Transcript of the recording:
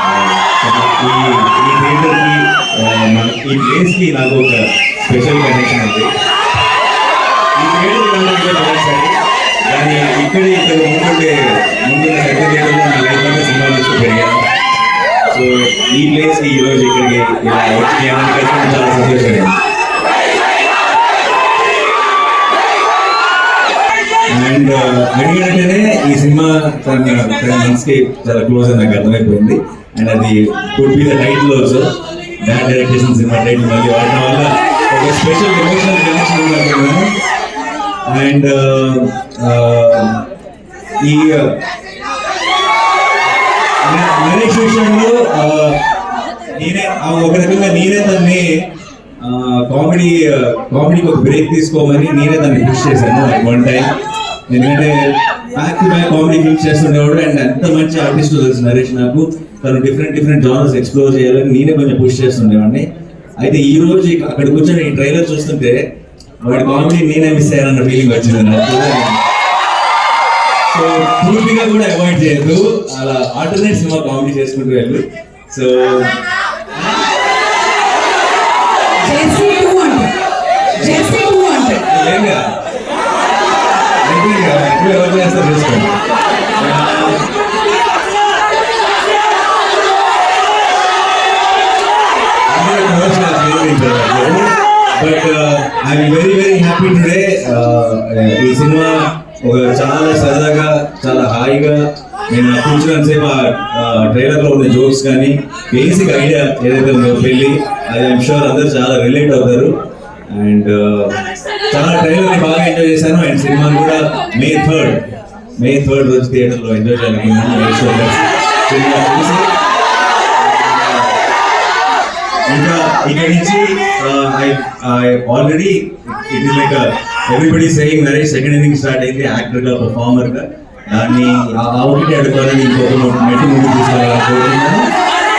ఈ ఈ థియేటర్కి ఈ ప్లేస్కి నాకు ఒక స్పెషల్ కనెక్షన్ ఉంది. ఈ థియేటర్ రావడానికి సరే కానీ ఇక్కడ ఇక్కడ ముందుండే ముందున్న పెద్ద థియేటర్లో నా లైఫ్ అంతా సినిమాలు చూస్తూ పెరిగాను. సో ఈ ప్లేస్కి ఈరోజు ఇక్కడికి ఇలా వచ్చి ఏమైనా చాలా సంతోషంగా అండ్ uh, అడిగినట్లనే ఈ సినిమా తన తన మనసుకి చాలా క్లోజ్ అని నాకు అర్థమైపోయింది. అండ్ అది could be the title also bad direction cinema title మళ్ళీ వాడటం వల్ల ఒక స్పెషల్ ఎమోషనల్ కనెక్షన్ ఉందనుకున్నాను అండ్ ఈ మ్యారేజ్ నరేష్ విషయంలో నేనే ఆ ఒక రకంగా నేనే దాన్ని కామెడీ కామెడీకి ఒక బ్రేక్ తీసుకోమని నేనే దాన్ని కృషి చేశాను. వన్ టైం ఎందుకంటే back to back comedy films చేస్తుండేవాడు and ఎంత మంచి ఆర్టిస్ట్ తెలుసు నరేష్ నాకు. తను డిఫరెంట్ డిఫరెంట్ జానర్స్ ఎక్స్ప్లోర్ చేయాలని నేనే కొంచెం పుష్ చేస్తుండేవాడిని. అయితే ఈ రోజు అక్కడ కూర్చొని ఈ ట్రైలర్ చూస్తుంటే వాడి కామెడీ నేనే మిస్ అయ్యానన్న ఫీలింగ్ వచ్చింది నాకు. సో పూర్తిగా కూడా అవాయిడ్ చేయొద్దు. అలా ఆల్టర్నేట్ సినిమా కామెడీ చేసుకుంటూ వెళ్ళు. సో ఎప్పుడు ఎప్పుడు ఎవరు చేస్తారు? చూసుకోండి. But I'm very very happy today ఈ సినిమా ఒక చాలా సరదాగా చాలా హాయిగా నేను కూర్చున్నాను సేపు ఆ ట్రైలర్లో ఉన్న జోక్స్ కానీ బేసిక్ ఐడియా ఏదైతే ఉందో పెళ్ళి అది ఐఎమ్ షూర్ అందరు చాలా రిలేట్ అవుతారు. అండ్ చాలా ట్రైలర్ బాగా ఎంజాయ్ చేశాను. అండ్ సినిమా కూడా మే థర్డ్. మే థర్డ్ రోజు థియేటర్లో ఎంజాయ్ చేయాలనుకున్నాను ఇంకా ఇక్కడ నుంచి I already it is like everybody saying Naresh second inning start అయింది యాక్టర్గా పర్ఫార్మర్గా. దాన్ని ఆ- ఒకటి అడుగుతానని ఇంకొక మెట్టు ముందు తీసుకోవాలని